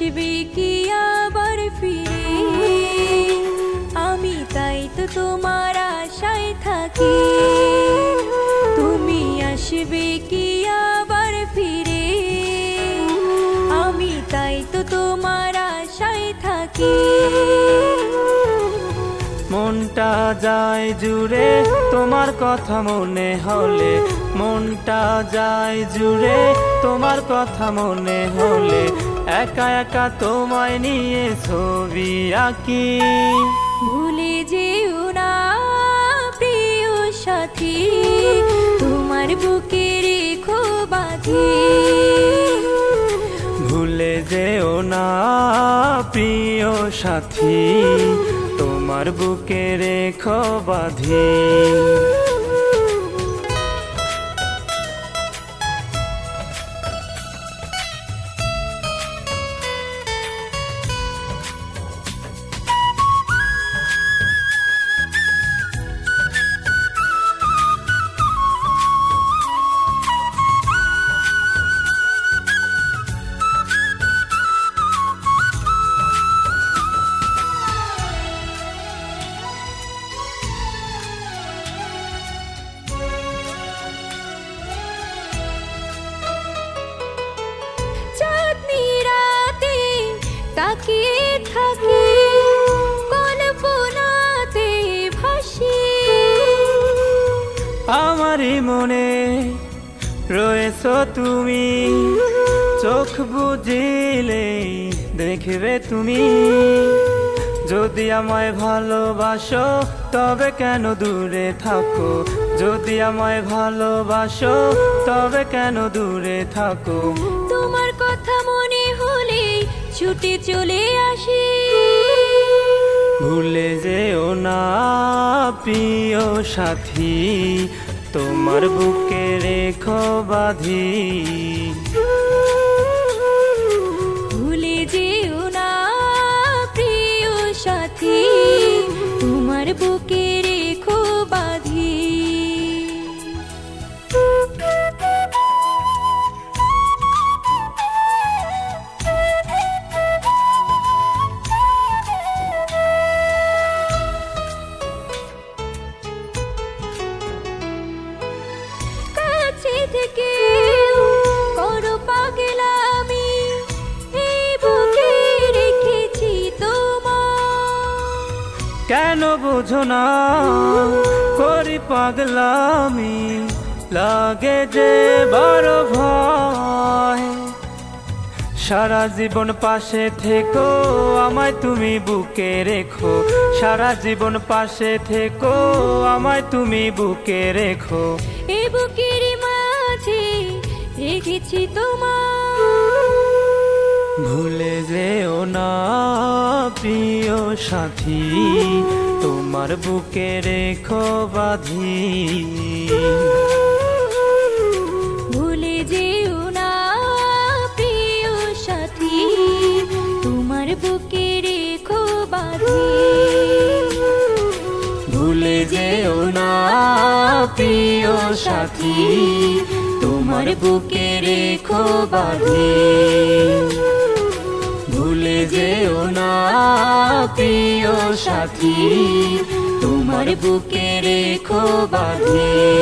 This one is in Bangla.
আসবে কি আবার ফিরে? আমি তাই তো তোমার আশায় থাকি। তুমি আসবে কি আবার ফিরে? আমি তাই তো তোমার আশায় থাকি। মনটা যায় জুড়ে, তোমার কথা মনে হলে। মনটা যায় জুড়ে, তোমার কথা মনে হলে। একা একা তোমায় নিয়ে ছবি আঁকি। ভুলে যেও না প্রিয় সাথী। তোমার বুকে রেখো বাঁধি। ভুলে যেও না প্রিয় সাথী। তোমার বুকে রেখো বাঁধি। আমারই মনে রয়েছ তুমি। চোখ বুঝিলেই দেখবে তুমি। যদি আমায় ভালোবাসো তবে কেন দূরে থাকো? যদি আমায় ভালোবাসো তবে কেন দূরে থাকো? তোমার কথা মনে হলে ছুটে চলে আসি। ভুলে যেও না প্রিয় সাথী। তোমার বুকে রেখো বাঁধি। কেন বোঝো না? করি পাগলামি লাগে যে বড় ভয় সারা জীবন পাশে থেকো আমায় তুমি বুকে রেখো। সারা জীবন পাশে থেকো আমায় তুমি বুকে রেখো। এ বুকের মাঝে রেখেছি তোমার ভুলে যেও না। প্রিয় সাথী তোমার বুকে রেখো বাঁধি। ভুলে যেও না প্রিয় সাথী তোমার বুকে রেখো বাঁধি। ভুলে যেও না প্রিয় সাথী তোমার বুকে রেখো বাঁধি। প্রিয় সাথী তোমার বুকে রেখো বাঁধি।